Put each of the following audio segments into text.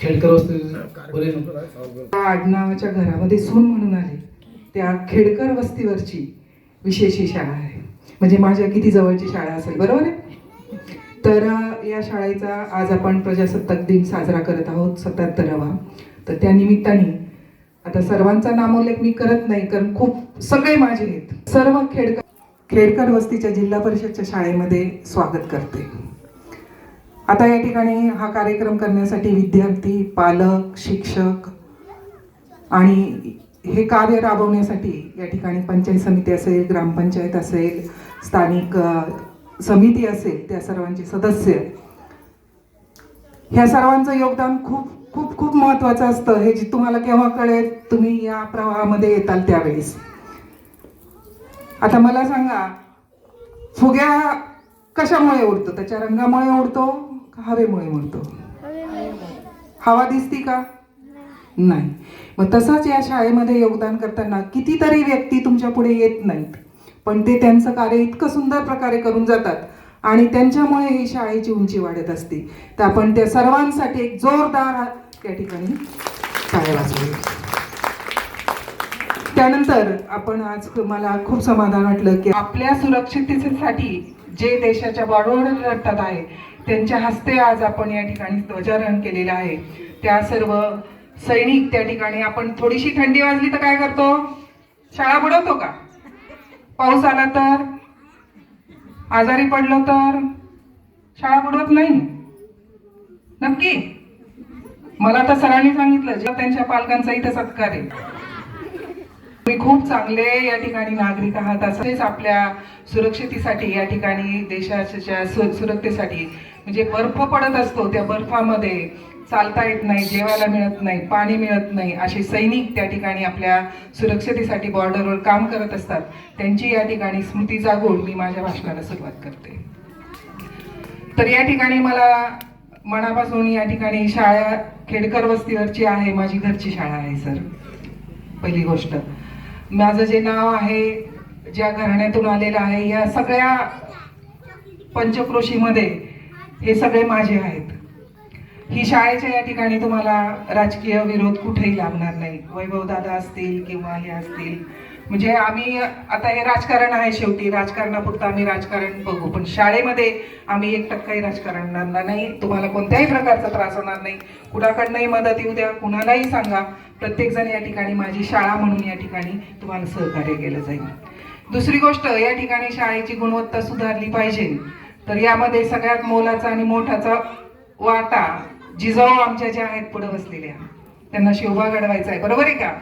खेडकर वस्ती आडनावाच्या घरामध्ये सून म्हणून आले. त्या खेडकर वस्तीवरची विशेष ही शाळा आहे. म्हणजे माझ्या किती जवळची शाळा असेल बरोबर आहे? तर या शाळेचा आज आपण प्रजासत्ताक दिन साजरा करत आहोत सत्याहत्तरावा. तर त्या निमित्ताने आता सर्वांचा नामोल्लेख मी करत नाही कारण खूप सगळे माझे आहेत. सर्व खेडकर खेडकर वस्तीच्या जिल्हा परिषदच्या शाळेमध्ये स्वागत करते. आता या ठिकाणी हा कार्यक्रम करण्यासाठी विद्यार्थी पालक शिक्षक आणि हे कार्य राबवण्यासाठी या ठिकाणी पंचायत समिती असेल ग्रामपंचायत असेल स्थानिक समिती असेल त्या सर्वांचे सदस्य. ह्या सर्वांचं योगदान खूप खूप खूप महत्त्वाचं असतं. हे जे तुम्हाला केव्हा कळेल तुम्ही या प्रवाहामध्ये येताल त्यावेळेस. आता मला सांगा फुग्या कशामुळे उडतो? त्याच्या रंगामुळे उडतो? हवेमुळे उडतो हवा दिसती का? नाही. मग तसंच या शाळेमध्ये योगदान करताना कितीतरी व्यक्ती तुमच्यापुढे येत नाहीत. पण ते त्यांचं कार्य इतकं सुंदर प्रकारे करून जातात आणि त्यांच्यामुळे ही शाळेची उंची वाढत असते. तर आपण त्या सर्वांसाठी एक जोरदार त्या ठिकाणी टाळ्या वाजवूया. त्यानंतर आपण आज मला खूप समाधान वाटलं की आपल्या सुरक्षिततेसाठी जे देशाच्या बॉर्डरवर लढतात आहे त्यांच्या हस्ते आज आपण या ठिकाणी ध्वजारोहण केलेलं आहे. त्या सर्व सैनिक त्या ठिकाणी आपण थोडीशी थंडी वाजली तर काय करतो? शाळा बुडवतो का? पाऊस आला तर? आजारी पडलो तर? शाळा बुडवत नाही? नक्की? मला तर सरांनी सांगितलं जेव्हा त्यांच्या पालकांचा इथं सत्कार आहे. तुम्ही खूप चांगले या ठिकाणी नागरिक आहात. असेच आपल्या सुरक्षितेसाठी या ठिकाणी देशाच्या सु- सुरक्षेसाठी म्हणजे बर्फ पडत असतो त्या बर्फामध्ये चालता येत नाही जेवायला मिळत नाही पाणी मिळत नाही असे सैनिक त्या ठिकाणी आपल्या सुरक्षतेसाठी बॉर्डरवर काम करत असतात. त्यांची या ठिकाणी स्मृती जागून मी माझ्या भाषणाला सुरुवात करते. तर या ठिकाणी मला मनापासून या ठिकाणी शाळा खेडकर वस्तीवरची आहे माझी घरची शाळा आहे सर. पहिली गोष्ट. माझं जे नाव आहे ज्या घराण्यातून आलेलं आहे या सगळ्या पंचक्रोशीमध्ये हे सगळे माझे आहेत. ही शाळेच्या या ठिकाणी तुम्हाला राजकीय विरोध कुठेही लाभणार नाही. वैभवदादा असतील किंवा हे असतील. म्हणजे आम्ही आता हे राजकारण आहे शेवटी. राजकारणापुरतं आम्ही राजकारण बघू. पण शाळेमध्ये आम्ही एक टक्काही राजकारण आणणार नाही. तुम्हाला कोणत्याही प्रकारचा त्रास होणार नाही. कुणाकडनंही मदत येऊ द्या कुणालाही सांगा. प्रत्येकजण या ठिकाणी माझी शाळा म्हणून या ठिकाणी तुम्हाला सहकार्य केलं जाईल. दुसरी गोष्ट या ठिकाणी शाळेची गुणवत्ता सुधारली पाहिजे. तर यामध्ये सगळ्यात मोलाचा आणि मोठाचा वाटा जिजाऊ आमच्या ज्या आहेत पुढे बसलेल्या त्यांना शोभा घडवायचा आहे. बरोबर आहे का?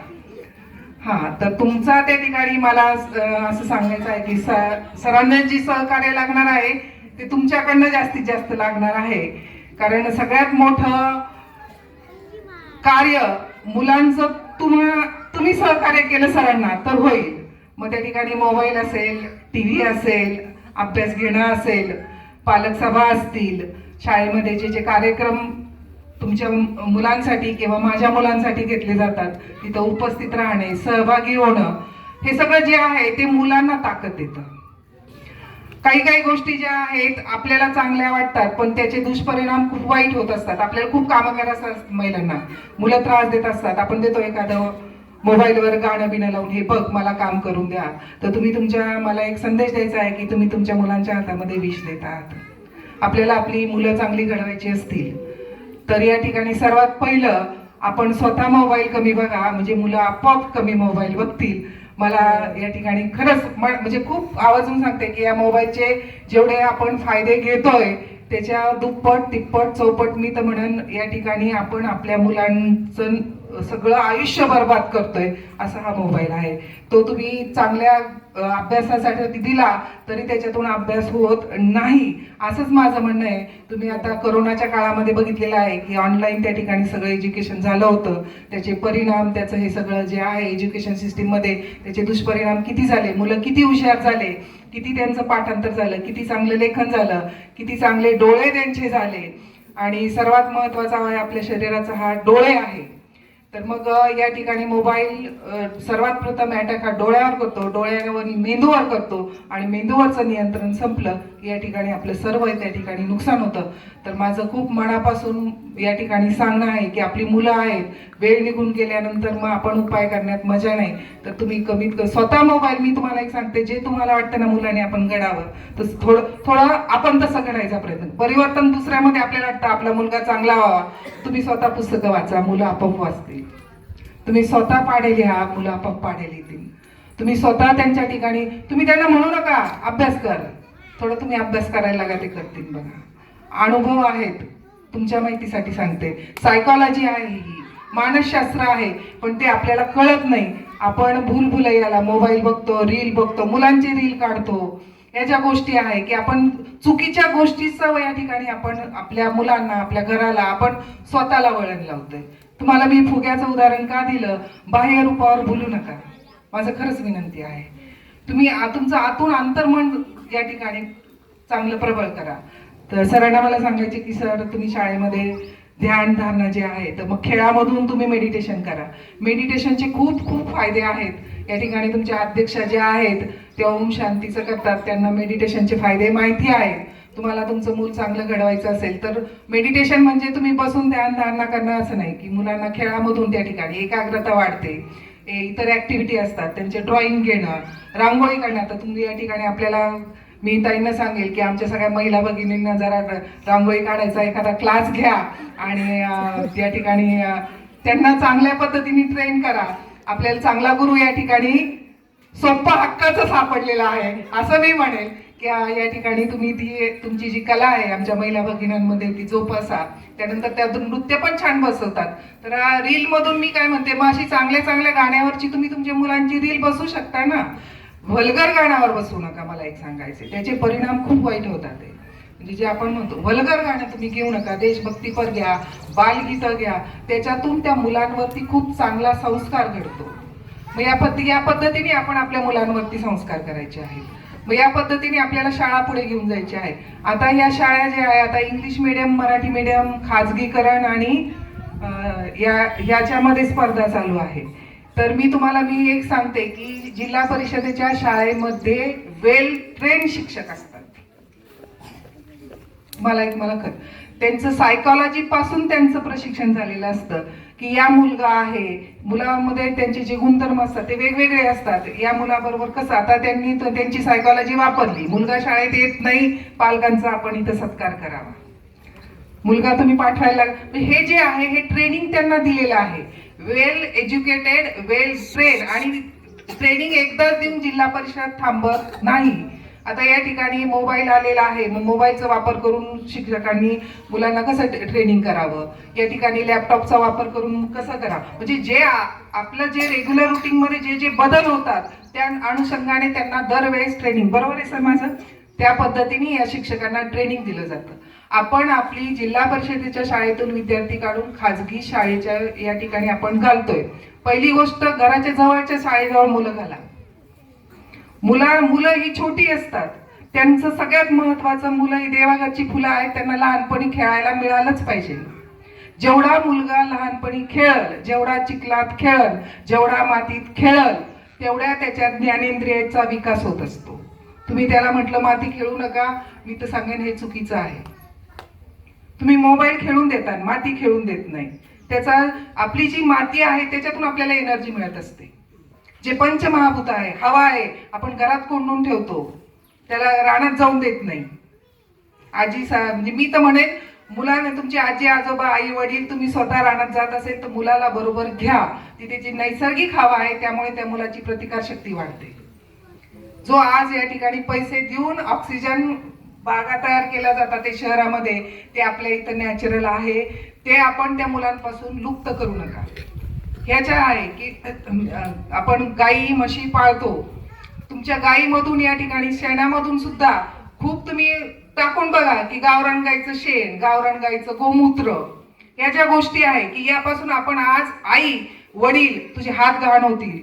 हा तर तुमचा त्या ठिकाणी मला असं सांगायचं आहे की स- सरांना जी सहकार्य लागणार आहे ते तुमच्याकडनं जास्तीत जास्त लागणार आहे. कारण सगळ्यात मोठं कार्य मुलांचं तुम्हा तुम्ही सहकार्य केलं सरांना तर होईल. मग त्या ठिकाणी मोबाईल असेल टी व्ही असेल अभ्यास घेणं असेल पालक सभा असतील शाळेमध्ये जे जे कार्यक्रम तुमच्या मुलांसाठी किंवा माझ्या मुलांसाठी घेतले जातात तिथं उपस्थित राहणे सहभागी होणं हे सगळं जे आहे ते मुलांना ताकद देतं. काही काही गोष्टी ज्या आहेत आपल्याला चांगल्या वाटतात पण त्याचे दुष्परिणाम खूप वाईट होत असतात. आपल्याला खूप कामं करायचं असतात महिलांना. मुलं त्रास देत असतात. आपण देतो एखादं मोबाईलवर गाणं बिणं लावून हे बघ मला काम करून द्या. तर तुम्ही तुमच्या मला एक संदेश द्यायचा आहे की तुम्ही तुमच्या मुलांच्या हातामध्ये विष देत आहात आपल्याला आपली मुलं चांगली घडवायची असतील तर या ठिकाणी सर्वात पहिलं आपण स्वतः मोबाईल कमी बघा. म्हणजे मुलं आपोआप कमी मोबाईल बघतील. मला या ठिकाणी खरंच म्हणजे खूप आवाजून सांगते की या मोबाईलचे जेवढे आपण फायदे घेतोय त्याच्या दुप्पट तिप्पट चौपट मी तर म्हणून या ठिकाणी आपण आपल्या मुलांचं सगळं आयुष्य बर्बाद करतोय असा हा मोबाईल आहे. तो तुम्ही चांगल्या अभ्यासासाठी दिला तरी त्याच्यातून अभ्यास होत नाही. असंच माझं म्हणणं आहे. तुम्ही आता करोनाच्या काळामध्ये बघितलेलं आहे की ऑनलाईन त्या ठिकाणी सगळं एज्युकेशन झालं होतं. त्याचे परिणाम त्याचं हे सगळं जे आहे एज्युकेशन सिस्टीममध्ये त्याचे दुष्परिणाम किती झाले? मुलं किती हुशार झाले? किती त्यांचं पाठांतर झालं? किती चांगलं लेखन झालं? किती चांगले डोळे त्यांचे झाले? आणि सर्वात महत्त्वाचा आहे आपल्या शरीराचा हा डोळे आहे. तर मग या ठिकाणी मोबाईल सर्वात प्रथम अटॅक हा डोळ्यावर करतो. डोळ्यावर मेंदूवर करतो. आणि मेंदूवरचं नियंत्रण संपलं की या ठिकाणी आपलं सर्व त्या ठिकाणी नुकसान होतं. तर माझं खूप मनापासून या ठिकाणी सांगणं आहे की आपली मुलं आहेत वेळ निघून गेल्यानंतर मग आपण उपाय करण्यात मजा नाही. तर तुम्ही कमीत कमी स्वतः मोबाईल मी तुम्हाला एक सांगते जे तुम्हाला वाटतं ना मुलाने आपण घडावं तर थोडं थोडं आपण तसं घडायचा प्रयत्न. परिवर्तन दुसऱ्यामध्ये आपल्याला वाटतं आपला मुलगा चांगला व्हावा. तुम्ही स्वतः पुस्तकं वाचा मुलं आपोआप वाचतील. तुम्ही स्वतः पाडे लिहा मुलं आपोआप पाडे लिहितील. तुम्ही स्वतः त्यांच्या ठिकाणी तुम्ही त्यांना म्हणू नका अभ्यास कर. थोडं तुम्ही अभ्यास करायला लागा ते करतील बघा. अनुभव आहेत तुमच्या माहितीसाठी सांगते. सायकॉलॉजी आहे ही. मानसशास्त्र आहे पण ते आपल्याला कळत नाही. आपण भूलभुलैयाला मोबाईल बघतो रील बघतो मुलांचे रील काढतो. या ज्या गोष्टी आहे की आपण चुकीच्या गोष्टीचं या ठिकाणी आपण आपल्या मुलांना आपल्या घराला आपण स्वतःला वळण लावतोय. तुम्हाला मी फुग्याचं उदाहरण का दिलं? बाह्य रूपावर बोलू नका. माझं खरंच विनंती आहे. तुम्ही तुमचं आतून अंतर्मन या ठिकाणी चांगलं प्रबळ करा. तर सरांना मला सांगायचे की सर तुम्ही शाळेमध्ये ध्यान धारणा जे आहे तर मग खेळामधून तुम्ही मेडिटेशन करा. मेडिटेशनचे खूप खूप फायदे आहेत. या ठिकाणी तुमच्या अध्यक्षा ज्या आहेत त्या ओम शांतीचं करतात. त्यांना मेडिटेशनचे फायदे माहिती आहेत. तुम्हाला तुमचं मूल चांगलं घडवायचं असेल तर मेडिटेशन म्हणजे तुम्ही बसून ध्यान धारणा करणं असं नाही की मुलांना खेळामधून त्या ठिकाणी एकाग्रता वाढते. इतर ऍक्टिव्हिटी असतात त्यांचे ड्रॉइंग घेणं रांगोळी काढणं. तर तुम्ही या ठिकाणी आपल्याला मी ताईंना सांगेल की आमच्या सगळ्या महिला भगिनींना जरा रांगोळी काढायचा एखादा क्लास घ्या. आणि या त्या ठिकाणी त्यांना चांगल्या पद्धतीने ट्रेन करा. आपल्याला चांगला गुरु या ठिकाणी सोप्पा हक्काचा सापडलेला आहे. असं मी म्हणेल की या ठिकाणी तुम्ही ती तुमची जी कला आहे आमच्या महिला भगिनींमध्ये ती जोपासा. त्यानंतर त्यातून नृत्य पण छान बसवतात. तर रील मधून मी काय म्हणते मग अशी चांगल्या चांगल्या गाण्यावरची तुम्ही तुमच्या मुलांची रील बसवू शकता ना. वल्गर गाण्यावर बसू नका मला एक सांगायचे त्याचे परिणाम खूप वाईट होतात म्हणजे जे आपण म्हणतो वल्गर गाणं तुम्ही घेऊ नका देशभक्तीपर घ्या बालगीतं घ्या. त्याच्यातून त्या मुलांवरती खूप चांगला संस्कार घडतो. मग या पद्धती या पद्धतीने आपण आपल्या मुलांवरती संस्कार करायचे आहेत. मग या पद्धतीने आपल्याला शाळा पुढे घेऊन जायच्या आहे. आता या शाळा ज्या आहे आता इंग्लिश मिडियम मराठी मिडियम खाजगीकरण आणि या याच्यामध्ये स्पर्धा चालू आहे. तर मी तुम्हाला मी एक सांगते की जिल्हा परिषदेच्या शाळेमध्ये वेल ट्रेन शिक्षक असतात. मला एक मला खर त्यांचं सायकॉलॉजी पासून त्यांचं प्रशिक्षण झालेलं असतं की या मुलगा आहे मुलामध्ये त्यांचे जे गुणधर्म असतात ते वेगवेगळे असतात. या मुलाबरोबर कसं आता त्यांनी त्यांची सायकॉलॉजी वापरली. मुलगा शाळेत येत नाही पालकांचा आपण इथं सत्कार करावा. मुलगा तुम्ही पाठवायला हे जे आहे हे ट्रेनिंग त्यांना दिलेलं आहे. वेल एज्युकेटेड वेल ट्रेन आणि ट्रेनिंग एकदाच देऊन जिल्हा परिषद थांबत नाही. आता या ठिकाणी मोबाईल आलेला आहे. मग मोबाईलचा वापर करून शिक्षकांनी मुलांना कसं ट्रेनिंग करावं? या ठिकाणी लॅपटॉपचा वापर करून कसं करा म्हणजे जे आपलं जे रेग्युलर रुटीनमध्ये जे जे बदल होतात त्या अनुषंगाने त्यांना दरवेळेस ट्रेनिंग बरोबर आहे सर माझं? त्या पद्धतीने या शिक्षकांना ट्रेनिंग दिलं जातं. आपण आपली जिल्हा परिषदेच्या शाळेतून विद्यार्थी काढून खाजगी शाळेच्या या ठिकाणी आपण घालतोय. पहिली गोष्ट घराच्या जवळच्या शाळेजवळ मुलं घाला. मुला मुलं ही छोटी असतात. त्यांचं सगळ्यात महत्वाचं मुलं ही देवाघरची फुलं आहेत. त्यांना लहानपणी खेळायला मिळालंच पाहिजे. जेवढा मुलगा लहानपणी खेळल जेवढा चिखलात खेळल जेवढा मातीत खेळल तेवढ्या त्याच्या ज्ञानेंद्रियाचा विकास होत असतो. तुम्ही त्याला म्हटलं माती खेळू नका. मी तर सांगेन हे चुकीचं आहे. तुम्ही मोबाईल खेळून देता माती खेळून देत नाही. त्याचा आपली जी माती आहे त्याच्यातून आपल्याला एनर्जी मिळत असते. जे पंचमहाभूत आहे हवा आहे आपण घरात कोंडून ठेवतो. त्याला रानात जाऊन देत नाही. आजी सा म्हणजे मी तर म्हणेन मुलाने तुमची आजी आजोबा आई वडील तुम्ही स्वतः रानात जात असेल तर मुलाला बरोबर घ्या. तिथे जी नैसर्गिक हवा आहे त्यामुळे त्या मुलाची प्रतिकार शक्ती वाढते. जो आज या ठिकाणी पैसे देऊन ऑक्सिजन बागा तयार केल्या जातात ते शहरामध्ये. ते आपल्या इथं नॅचरल आहे. ते आपण त्या मुलांपासून लुप्त करू नका. ह्याच्या आहे की आपण गाई म्हशी पाळतो. तुमच्या गाईमधून या ठिकाणी शेणामधून सुद्धा खूप तुम्ही टाकून बघा की गावरान गाईचं शेण गावरान गाईचं गोमूत्र. या ज्या गोष्टी आहे की यापासून आपण आज आई वडील तुझे हात घाण होतील.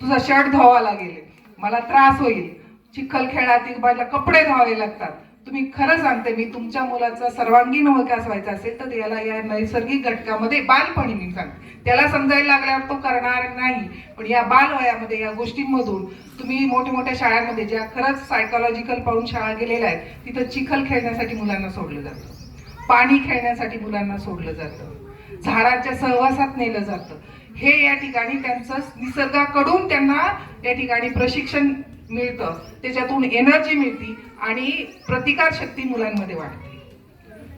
तुझा शर्ट धुवा लागेल. मला त्रास होईल. चिखल खेळातील बाजूला कपडे धुवावे लागतात. तुम्ही खरं सांगते मी तुमच्या मुलाचा सर्वांगीण विकास व्हायचा असेल तर याला या नैसर्गिक घटकामध्ये बालपणी मी सांगते. त्याला समजायला लागल्यावर तो करणार नाही. पण या बालवयामध्ये या गोष्टींमधून तुम्ही मोठ्या मोठ्या शाळांमध्ये ज्या खरंच सायकोलॉजिकल पाहून शाळा गेलेल्या आहेत तिथं चिखल खेळण्यासाठी मुलांना सोडलं जातं. पाणी खेळण्यासाठी मुलांना सोडलं जातं. झाडांच्या सहवासात नेलं जातं. हे या ठिकाणी त्यांचं निसर्गाकडून त्यांना या ठिकाणी प्रशिक्षण मिळतं. त्याच्यातून एनर्जी मिळते आणि प्रतिकार शक्ती मुलांमध्ये वाढते.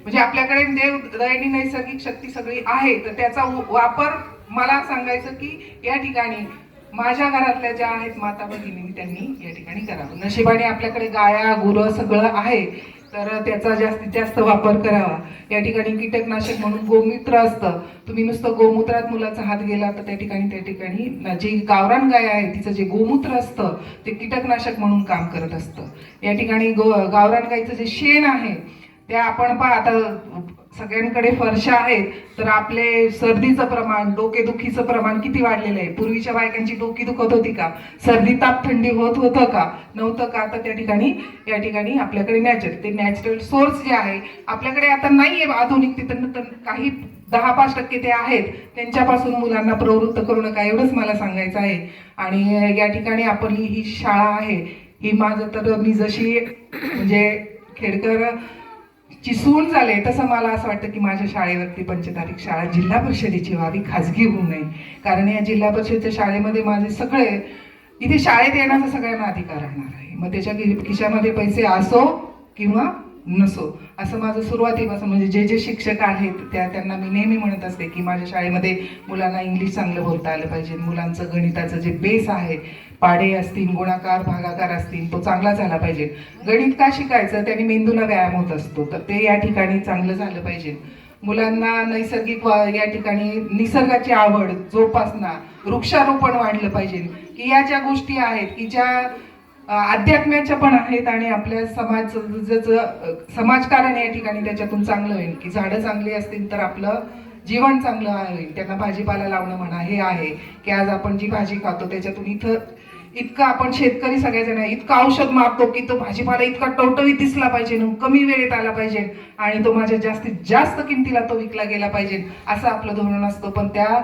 म्हणजे आपल्याकडे देव दयानी नैसर्गिक शक्ती सगळी आहे तर त्याचा वापर मला सांगायचं की या ठिकाणी माझ्या घरातल्या ज्या आहेत माता भगिनी त्यांनी या ठिकाणी करावं. नशिबाने आपल्याकडे गाया गुरं सगळं आहे. तर त्याचा जास्तीत जास्त वापर करावा. या ठिकाणी कीटकनाशक म्हणून गोमूत्र असतं. तुम्ही नुसतं गोमूत्रात मुलाचा हात गेला तर त्या ठिकाणी त्या ठिकाणी जी गावरान गाय आहे तिचं जे गोमूत्र असतं ते कीटकनाशक म्हणून काम करत असतं. या ठिकाणी गो गावरान गायचं जे शेण आहे ते आपण पहा आता सगळ्यांकडे फरशा आहेत तर आपले सर्दीचं प्रमाण डोकेदुखीचं प्रमाण किती वाढलेलं आहे? पूर्वीच्या बायकांची डोकी दुखत होती का? सर्दी ताप थंडी होत होतं का? नव्हतं का? तर त्या ठिकाणी या ठिकाणी आपल्याकडे नॅचरल ते नॅचरल सोर्स जे आहे आपल्याकडे आता नाही आहे आधुनिक तिथं काही दहा पाच टक्के ते आहेत. त्यांच्यापासून मुलांना प्रवृत्त करू नका एवढंच मला सांगायचं आहे. आणि या ठिकाणी आपली ही शाळा आहे. ही माझं तर मी जशी म्हणजे खेडकर ची सून झाले. तसं मला असं वाटतं की माझ्या शाळेवरती पंचतारीख शाळा जिल्हा परिषदेची व्हावी खाजगी होऊ नये. कारण या जिल्हा परिषदेच्या शाळेमध्ये माझे सगळे इथे शाळेत येण्याचा सगळ्यांना अधिकार राहणार आहे. मग त्याच्या खिशामध्ये पैसे असो किंवा नसो. असं माझं सुरुवातीपासून म्हणजे जे जे शिक्षक आहेत त्या त्यांना मी नेहमी म्हणत असते की माझ्या शाळेमध्ये मुलांना इंग्लिश चांगलं बोलता आलं पाहिजे. मुलांचं गणिताचं जे बेस आहे पाडे असतील गुणाकार भागाकार असतील तो चांगला झाला पाहिजे. गणित का शिकायचं? त्याने मेंदूला व्यायाम होत असतो. तर ते या ठिकाणी चांगलं झालं पाहिजे. मुलांना नैसर्गिक या ठिकाणी निसर्गाची आवड जोपासना वृक्षारोपण वाढलं पाहिजे. की या ज्या गोष्टी आहेत की ज्या अध्यात्म्याच्या पण आहेत आणि आपल्या समाज समाजकारण या ठिकाणी त्याच्यातून चांगलं होईल. की झाडं चांगली असतील तर आपलं जीवन चांगलं होईल. त्यांना भाजीपाला लावणं म्हणा हे आहे. की आज आपण जी भाजी खातो त्याच्यातून इथं इतकं आपण शेतकरी सगळ्याजण इतकं औषध मारतो की तो भाजीपाला इतका टवटवीत दिसला पाहिजे न कमी वेळेत आला पाहिजे आणि तो माझ्या जास्तीत जास्त किमतीला तो विकला गेला पाहिजे असं आपलं धोरण असतं. पण त्या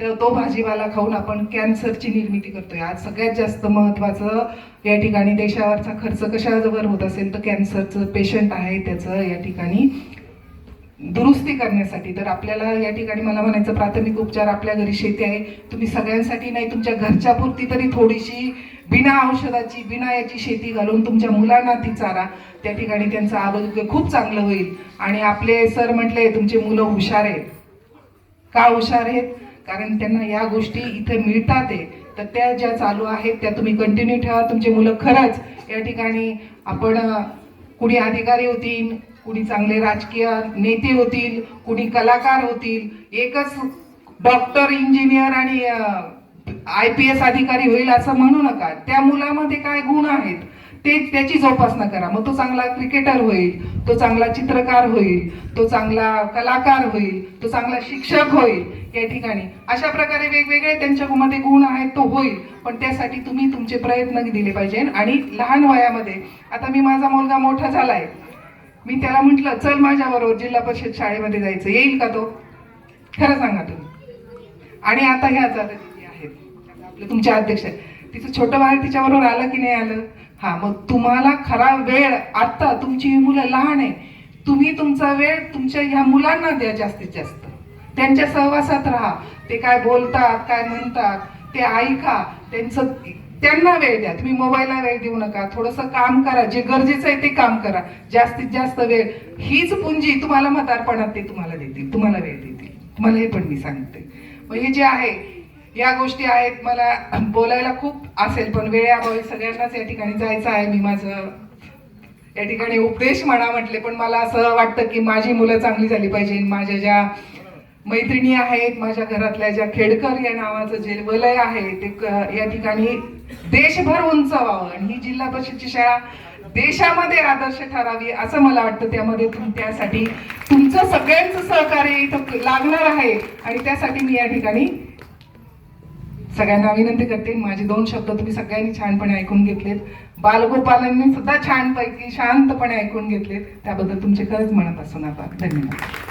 तर तो भाजीपाला खाऊन आपण कॅन्सरची निर्मिती करतोय. आज सगळ्यात जास्त महत्वाचं या ठिकाणी देशावरचा खर्च कशावर होत असेल तर कॅन्सरचं पेशंट आहे त्याचं या ठिकाणी दुरुस्ती करण्यासाठी. तर आपल्याला या ठिकाणी मला म्हणायचं प्राथमिक उपचार आपल्या घरी शेती आहे. तुम्ही सगळ्यांसाठी नाही तुमच्या घरच्या पुरती तरी थोडीशी बिना औषधाची बिना याची शेती घालून तुमच्या मुलांना ती चारा. त्या ठिकाणी त्यांचं आरोग्य खूप चांगलं होईल. आणि आपले सर म्हटले तुमचे मुलं हुशार आहेत. का हुशार आहेत? कारण त्यांना या गोष्टी इथे मिळतात. आहे तर त्या ज्या चालू आहेत त्या तुम्ही कंटिन्यू ठेवा. तुमचे मुलं खरंच या ठिकाणी आपण कुणी अधिकारी होतील कुणी चांगले राजकीय नेते होतील कुणी कलाकार होतील एकच डॉक्टर इंजिनियर आणि आय पी एस अधिकारी होईल असं म्हणू नका. त्या मुलामध्ये काय गुण आहेत? ते त्याची जोपासना करा. मग तो चांगला क्रिकेटर होईल तो चांगला चित्रकार होईल तो चांगला कलाकार होईल तो चांगला शिक्षक होईल या ठिकाणी. अशा प्रकारे वेगवेगळे त्यांच्यामध्ये गुण आहेत तो होईल. पण त्यासाठी तुम्ही तुमचे प्रयत्न दिले पाहिजे. आणि लहान वयामध्ये आता मी माझा मुलगा मोठा झालाय. मी त्याला म्हटलं चल माझ्याबरोबर जिल्हा परिषद शाळेमध्ये जायचं. येईल का तो? खरं सांगा तुम्ही. आणि आता ह्या आता आहेत. आपले तुमच्या अध्यक्ष आहेत. तिचं छोटं बाळ तिच्याबरोबर आलं की नाही आलं? हा मग तुम्हाला खरा वेळ आता तुमची ही मुलं लहान आहे तुम्ही तुमचा वेळ तुमच्या ह्या मुलांना द्या जास्तीत जास्त. त्यांच्या सहवासात राहा. ते काय बोलतात काय म्हणतात ते ऐका. त्यांचं त्यांना वेळ द्या. तुम्ही मोबाईलला वेळ देऊ नका. थोडंसं काम करा. जे गरजेचं आहे ते काम करा. जास्तीत जास्त वेळ. हीच पुंजी तुम्हाला म्हातारपणात ते तुम्हाला देतील. तुम्हाला वेळ देतील. तुम्हाला हे पण मी सांगते. मग हे जे आहे या गोष्टी आहेत. मला बोलायला खूप असेल पण वेळाभावी सगळ्यांनाच या ठिकाणी जायचं आहे. मी माझं या ठिकाणी उपदेश म्हणा म्हटले पण मला असं वाटतं की माझी मुलं चांगली झाली पाहिजे. माझ्या ज्या मैत्रिणी आहेत माझ्या घरातल्या ज्या खेडकर या नावाचं जे वलय आहे ते या ठिकाणी देशभर उंच व्हावं आणि ही जिल्हा परिषदची शाळा देशामध्ये आदर्श ठरावी असं मला वाटतं. त्यामध्ये तुम त्यासाठी तुमचं सगळ्यांचं सहकार्य इथं लागणार आहे. आणि त्यासाठी मी या ठिकाणी सगळ्यांना विनंती करते. माझे दोन शब्द तुम्ही सगळ्यांनी छानपणे ऐकून घेतलेत. बालगोपालांनी सुद्धा छानपैकी शांतपणे ऐकून घेतलेत. त्याबद्दल तुमचे खरंच मनापासून आभार. धन्यवाद.